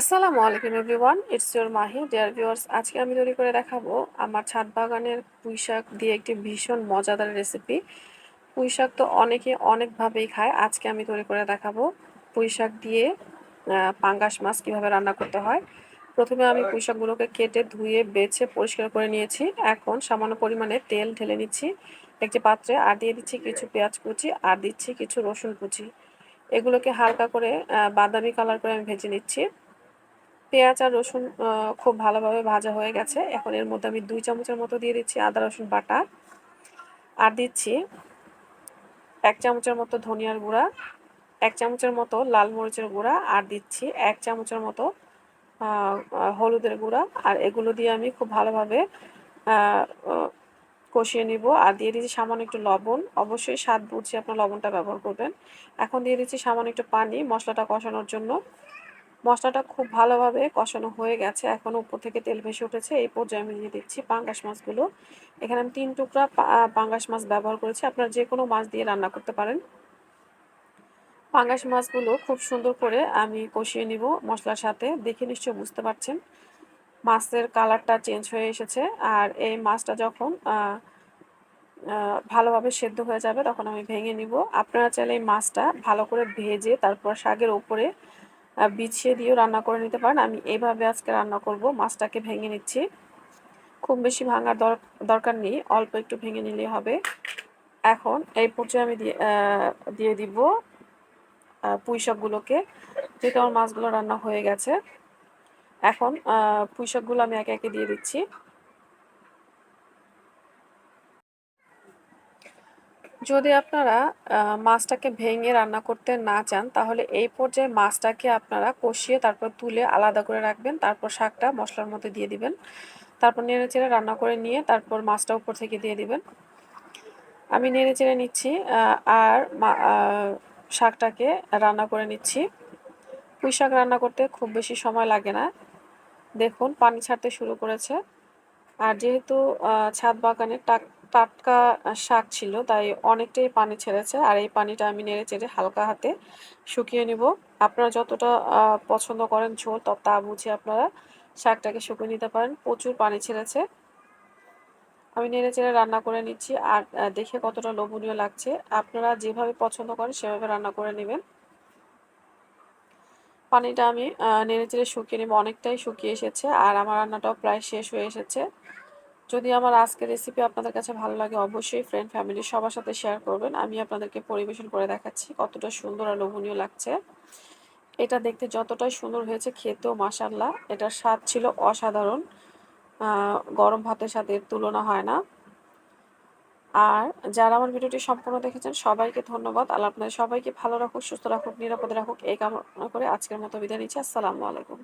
আসসালামু আলাইকুম everyone it's your Mahi. Dear viewers আজকে আমি তৈরি করে দেখাবো আমার ছাদ বাগানের পুঁই শাক দিয়ে একটি ভীষণ মজাদার রেসিপি পুঁই শাক তো অনেকে অনেকভাবেই খায়। আজকে আমি তৈরি করে দেখাবো পুঁই শাক দিয়ে পাঙ্গাস মাছ কীভাবে রান্না করতে হয়। প্রথমে আমি পুঁই শাকগুলোকে কেটে ধুয়ে বেছে পরিষ্কার করে নিয়েছি। এখন সামান্য পরিমাণে তেল ঢেলে নিচ্ছি একটি পাত্রে। আর দিয়ে দিচ্ছি কিছু পেঁয়াজ কুচি আর দিচ্ছি কিছু রসুন কুচি। এগুলোকে হালকা করে বাদামি কালার করে আমি ভেজে নিচ্ছি। পেঁয়াজ আর রসুন খুব ভালোভাবে ভাজা হয়ে গেছে। এখন এর মধ্যে আমি দুই চামচের মতো দিয়ে দিচ্ছি আদা, রসুন, বাটা। আর দিচ্ছি এক চামচের মতো ধনিয়ার গুঁড়া, এক চামচের মতো লাল মরিচের গুঁড়া, আর দিচ্ছি এক চামচের মতো হলুদের গুঁড়া। আর এগুলো দিয়ে আমি খুব ভালোভাবে কষিয়ে নিব। আর দিয়ে দিচ্ছি সামান্য একটু লবণ। অবশ্যই স্বাদ বুঝে আপনার লবণটা ব্যবহার করবেন। এখন দিয়ে দিচ্ছি সামান্য একটু পানি মশলাটা কষানোর জন্য। মশলাটা খুব ভালোভাবে কষানো হয়ে গেছে। এখন উপর থেকে তেল ভেসে উঠেছে। এই পর্যায়ে আমি দিয়ে দিচ্ছি পাঙ্গাস মাছগুলো। এখানে আমি তিন টুকরা পাঙ্গাস মাছ ব্যবহার করেছি। আপনারা যে কোনো মাছ দিয়ে রান্না করতে পারেন। পাঙ্গাস মাছগুলো খুব সুন্দর করে আমি কষিয়ে নিব মশলার সাথে। দেখে নিশ্চয়ই বুঝতে পারছেন। মাছের কালারটা চেঞ্জ হয়ে এসেছে। আর এই মাছটা যখন ভালোভাবে সেদ্ধ হয়ে যাবে, তখন আমি ভেঙে নিব। আপনারা চাইলে এই মাছটা ভালো করে ভেজে, তারপর শাকের ওপরে বিছিয়ে দিয়েও রান্না করে নিতে পারেন। আমি এভাবে আজকে রান্না করব। মাছটাকে ভেঙে নিচ্ছি। খুব বেশি ভাঙার দরকার নেই। অল্প একটু ভেঙে নিলে হবে। এখন এই পর্যায়ে আমি দিয়ে দিব পুঁইশাকগুলোকে যেহেতু আমার মাছগুলো রান্না হয়ে গেছে, এখন পুঁইশাকগুলো আমি একে একে দিয়ে দিচ্ছি। যদি আপনারা মাছটাকে ভেঙে রান্না করতে না চান, তাহলে এই পর্যায়ে মাছটাকে আপনারা কষিয়ে তারপর তুলে আলাদা করে রাখবেন। তারপর শাকটা মশলার মধ্যে দিয়ে দিবেন। তারপর নেড়ে চেড়ে রান্না করে নিয়ে তারপর মাছটা উপর থেকে দিয়ে দিবেন। আমি নেড়ে চেড়ে নিচ্ছি আর শাকটাকে রান্না করে নিচ্ছি। পুঁই শাক রান্না করতে খুব বেশি সময় লাগে না। দেখুন, পানি ছাড়তে শুরু করেছে। আর যেহেতু ছাদ বাগানে টাক টাটকা শাক ছিল, তাই অনেকটাই পানি ছেড়েছে। আর এই পানিটা আমি নেড়ে চেড়ে হালকা হাতে শুকিয়ে নিব। আপনারা যতটা পছন্দ করেন ঝোল তত তা বুঝে আপনারা শাকটাকে শুকিয়ে নিতে পারেন। প্রচুর পানি ছেড়েছে। আমি নেড়ে চেড়ে রান্না করে নিচ্ছি। আর দেখে কতটা লোভনীয় লাগছে। আপনারা যেভাবে পছন্দ করেন, সেভাবে রান্না করে নেবেন। পানিটা আমি নেড়ে চেড়ে শুকিয়ে নেব। অনেকটাই শুকিয়ে এসেছে। আর আমার রান্নাটাও প্রায় শেষ হয়ে এসেছে। যদি আমার আজকের রেসিপি আপনাদের কাছে ভালো লাগে, অবশ্যই ফ্রেন্ড ফ্যামিলি সবার সাথে শেয়ার করবেন। আমি আপনাদেরকে পরিবেশন করে দেখাচ্ছি কতটা সুন্দর আর লোভনীয় লাগছে। এটা দেখতে যতটাই সুন্দর হয়েছে, খেতেও মাসাল্লাহ এটার স্বাদ ছিল অসাধারণ। গরম ভাতের সাথে তুলনা হয় না। আর যারা আমার ভিডিওটি সম্পূর্ণ দেখেছেন, সবাইকে ধন্যবাদ। আল্লাহ আপনাদের সবাইকে ভালো রাখুক, সুস্থ রাখুক, নিরাপদে রাখুক। এই কামনা করে আজকের মতো বিদায় নিচ্ছি। আসসালামু আলাইকুম।